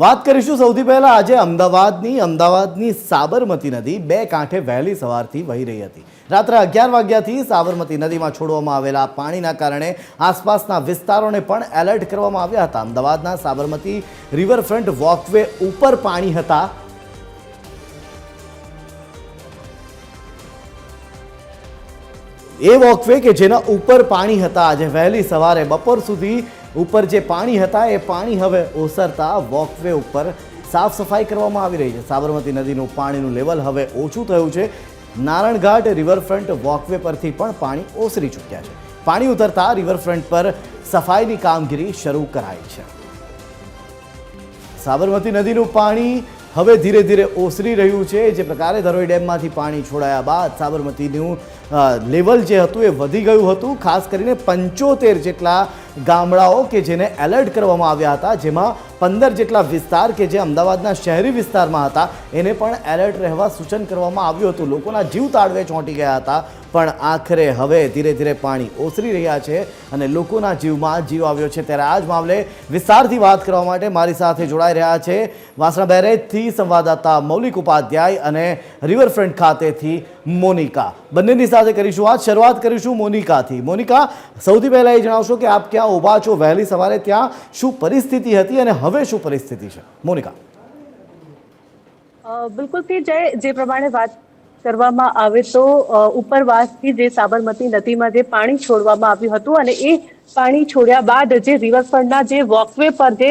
વાત કરીશું સૌથી પહેલા આજે અમદાવાદની અમદાવાદની સાબરમતી નદી બે કાંઠે વહેલી સવારથી વહી રહી હતી. રાત્રે અગિયાર વાગ્યાથી સાબરમતી નદીમાં છોડવામાં આવેલા પાણીના કારણે આસપાસના વિસ્તારોને પણ એલર્ટ કરવામાં આવ્યા હતા. અમદાવાદના સાબરમતી રિવરફ્રન્ટ વોકવે ઉપર પાણી હતા. એ વોકવે કે જેના ઉપર પાણી હતા, આજે વહેલી સવારે બપોર સુધી ઉપર જે પાણી હતા, એ પાણી હવે ઓસરતા વોકવે ઉપર સાફ સફાઈ કરવામાં આવી રહી છે. સાબરમતી નદીનું પાણીનું લેવલ હવે ઓછું થયું છે. નારણઘાટ રિવરફ્રન્ટ વોકવે પરથી પણ પાણી ઓસરી ચૂક્યા છે. પાણી ઉતરતા રિવરફ્રન્ટ પર સફાઈની કામગીરી શરૂ કરાઈ છે. સાબરમતી નદીનું પાણી હવે ધીરે ધીરે ઓસરી રહ્યું છે. જે પ્રકારે ધરોઈ ડેમમાંથી પાણી છોડાયા બાદ સાબરમતીનું લેવલ જે હતું એ વધી ગયું હતું. ખાસ કરીને પંચોતેર જેટલા ગામડાઓ કે જેને એલર્ટ કરવામાં આવ્યા હતા, જેમાં પંદર જેટલા વિસ્તાર કે જે અમદાવાદના શહેરી વિસ્તારમાં હતા, એને પણ એલર્ટ રહેવા સૂચન કરવામાં આવ્યું હતું. લોકોના જીવ તાળવે ચોંટી ગયા હતા. પણ આખરે હવે ધીરે ધીરે પાણી ઓસરી રહ્યા છે અને લોકોના જીવમાં જીવ આવ્યો છે. ત્યારે આ જ મામલે વિસ્તારથી વાત કરવા માટે મારી સાથે જોડાઈ રહ્યા છે વાસણા બેરેજથી સંવાદદાતા મૌલિક ઉપાધ્યાય અને રિવરફ્રન્ટ ખાતેથી મોનિકા. બંનેની સાથે કરીશું આજ શરૂઆત કરીશું મોનિકાથી. મોનિકા, સૌથી પહેલાં એ જણાવશો કે આપ ક્યાં ઊભા છો? વહેલી સવારે ત્યાં શું પરિસ્થિતિ હતી અને હવે શું પરિસ્થિતિ છે? મોનિકા. બિલકુલ જય, જે પ્રમાણે વાત કરવામાં આવે તો ઉપરવાસથી જે સાબરમતી નદીમાં જે પાણી છોડવામાં આવ્યું હતું અને એ પાણી છોડ્યા બાદ જે રિવરફ્રન્ટના જે વોકવે પર જે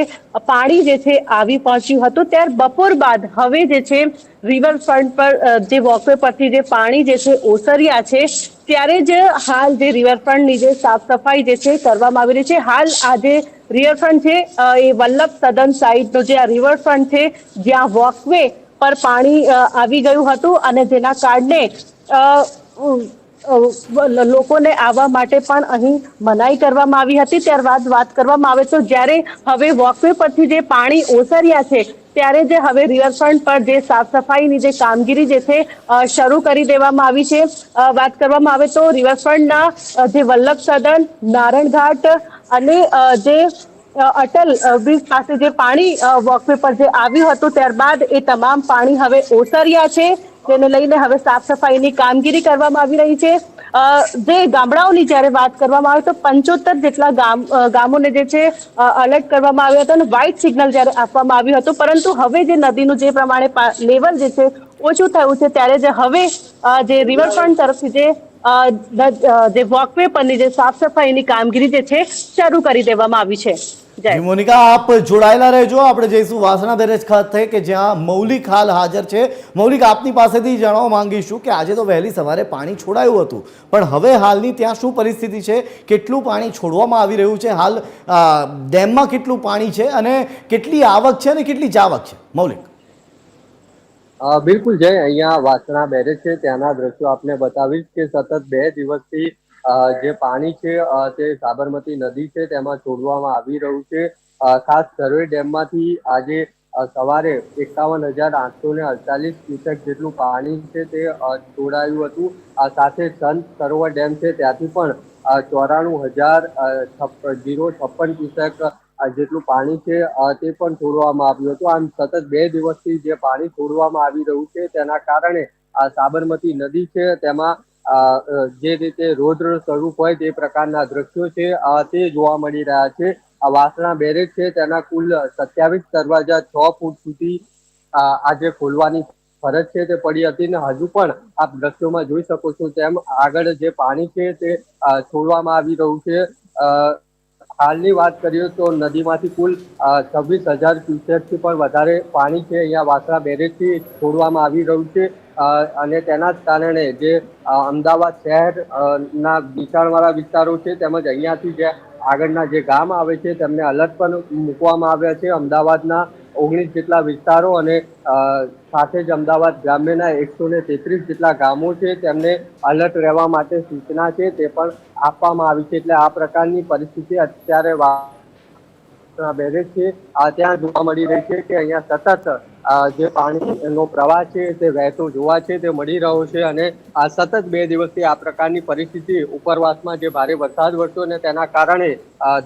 પાણી જે છે આવી પહોંચ્યું હતું, ત્યાર બપોર બાદ હવે જે છે રિવરફ્રન્ટ પર જે વોકવે પરથી જે પાણી જે છે ઓસર્યા છે, ત્યારે જ હાલ જે રિવરફ્રન્ટની જે સાફ સફાઈ જે છે કરવામાં આવી રહી છે. હાલ આ જે રિવરફ્રન્ટ છે એ વલ્લભ સદન સાઈડનો જે આ રિવરફ્રન્ટ છે, જ્યાં વોકવે પર પાણી આવી ગયું હતું અને જેના કારણે લોકોને આવવા માટે પણ અહીં મનાઈ કરવામાં આવી હતી. ત્યારબાદ વાત કરવામાં આવે તો જ્યારે હવે વોકવે પરથી જે પાણી ઓસર્યા છે, ત્યારે જે હવે રિવરફ્રન્ટ પર જે સાફ સફાઈની જે કામગીરી જે છે શરૂ કરી દેવામાં આવી છે. વાત કરવામાં આવે તો રિવરફ્રન્ટના જે વલ્લભ સદન નારણઘાટ અને જે અટલ બ્રિજ પાસે જે પાણી વોકવે પર જે આવ્યું હતું ત્યારબાદ એ તમામ પાણી હવે ઓસર્યા છે તેને લઈને હવે સાફ સફાઈની કામગીરી કરવામાં આવી રહી છે. જે ગામડાઓની જ્યારે વાત કરવામાં આવે તો પંચોતેર જેટલા ગામ ગામોને જે છે અલર્ટ કરવામાં આવ્યો હતો અને વ્હાઇટ સિગ્નલ જ્યારે આપવામાં આવ્યું હતું. પરંતુ હવે જે નદીનું જે પ્રમાણે લેવલ જે છે, ઓછું થયું છે, ત્યારે જે હવે જે રિવરફ્રન્ટ તરફથી જે જે વોકવે પરની જે સાફ સફાઈની કામગીરી જે છે, શરૂ કરી દેવામાં આવી છે. જી મોનિકા આપ જોડાયેલા રહેજો. આપણે જઈશું વાસણા બેરેજ ખાતે કે જ્યાં મૌલિક હાલ હાજર છે. મૌલિક આપની પાસેથી જાણવા માંગીશું કે આજે તો વહેલી સવારે પાણી છોડાયું હતું. પણ હવે હાલની ત્યાં શું પરિસ્થિતિ છે? કેટલું પાણી છોડવામાં આવી રહ્યું છે? હાલ ડેમમાં કેટલું પાણી છે? અને કેટલી આવક છે અને કેટલી જાવક છે? મૌલિક. બિલકુલ જય. અહીંયા વાસણા બેરેજ છે. ત્યાંના દ્રશ્યો આપને બતાવીશ કે સતત બે દિવસથી જે પાણી છે તે સાબરમતી નદી છે, તેમાં છોડવામાં આવી રહ્યું છે. ખાસ ધરોઈ ડેમમાંથી આજે સવારે એકાવન હજાર આઠસો ને અડતાલીસ ક્યુસેક જેટલું પાણી છે તે છોડાયું હતું. સાથે સંત સરોવર ડેમ છે, ત્યાંથી પણ ચોરાણું હજાર જીરો છપ્પન ક્યુસેક જેટલું પાણી છે તે પણ છોડવામાં આવ્યું હતું. આમ સતત બે દિવસથી જે પાણી છોડવામાં આવી રહ્યું છે, તેના કારણે આ સાબરમતી નદી છે, તેમાં જે રીતે રૌદ્ર સ્વરૂપ હોય તે પ્રકારના દ્રશ્યો છે તે જોવા મળી રહ્યા છે. આ વાસણા બેરેજ છે, તેના કુલ સત્યાવીસ દરવાજા છ ફૂટ સુધી આજે ખોલવાની ફરજ છે, તે પડી હતી ને હજુ પણ આપ દ્રશ્યોમાં જોઈ શકો છો તેમ આગળ જે પાણી છે તે છોડવામાં આવી રહ્યું છે. હાલની વાત કરીએ તો નદીમાંથી કુલ છવ્વીસ હજાર ક્યુસેકથી પણ વધારે પાણી છે અહીંયા વાસણા બેરેજથી છોડવામાં આવી રહ્યું છે. અને તેના જ કારણે જે અમદાવાદ શહેર અ, ના નીચાણવાળા વિસ્તારો છે તેમજ અહીંયાથી જે આગળના જે ગામ આવે છે તેમને અલર્ટ પણ મૂકવામાં આવ્યા છે. અમદાવાદના ઓગણીસ જેટલા વિસ્તારો અને સાથે જ અમદાવાદ ગ્રામ્યના એકસો ને તેત્રીસ જેટલા ગામો છે તેમને અલર્ટ રહેવા માટે સૂચના છે તે પણ આપવામાં આવી છે. એટલે આ પ્રકારની પરિસ્થિતિ અત્યારે બેરેજ છે. આ ત્યાં જોવા મળી રહી છે કે અહીંયા સતત જે પાણીનો પ્રવાહ છે, તે વહેતો જોવા છે, તે મળી રહ્યો છે અને આ સતત બે દિવસથી આ પ્રકારની પરિસ્થિતિ ઉપરવાસમાં જે ભારે વરસાદ વરસ્યો અને તેના કારણે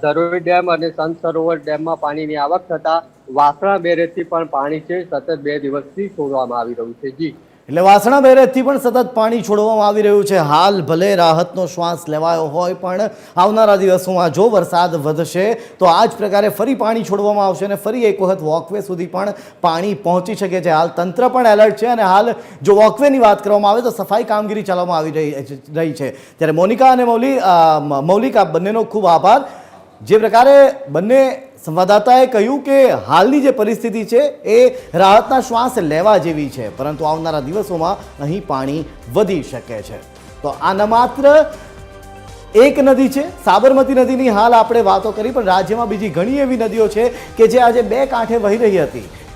ધરોઈ ડેમ અને સંત સરોવર ડેમમાં પાણીની આવક થતા વાસણા બેરેજથી પણ પાણી છે. સતત બે દિવસથી છોડવામાં આવી રહ્યું છે. જી. એટલે વાસણા બેરેજથી પણ સતત પાણી છોડવામાં આવી રહ્યું છે. હાલ ભલે રાહતનો શ્વાસ લેવાયો હોય, પણ આવનારા દિવસોમાં જો વરસાદ વધશે, તો આ જ પ્રકારે ફરી પાણી છોડવામાં આવશે અને ફરી એક વખત વોકવે સુધી પણ પાણી પહોંચી શકે છે. હાલ તંત્ર પણ એલર્ટ છે અને હાલ જો વોકવેની વાત કરવામાં આવે તો સફાઈ કામગીરી ચલાવવામાં આવી રહી છે. ત્યારે મોનિકા અને મૌલી મૌલિક બંનેનો ખૂબ આભાર. જે પ્રકારે બંને સંવાદદાતાએ કહ્યું કે હાલની જે પરિસ્થિતિ છે એ રાહતના શ્વાસ લેવા જેવી છે, પરંતુ આવનારા દિવસોમાં અહીં પાણી વધી શકે છે. તો આ ન માત્ર એક નદી છે, સાબરમતી નદીની હાલ આપણે વાતો કરી, પણ રાજ્યમાં બીજી ઘણી એવી નદીઓ છે કે જે આજે બે કાંઠે વહી રહી હતી.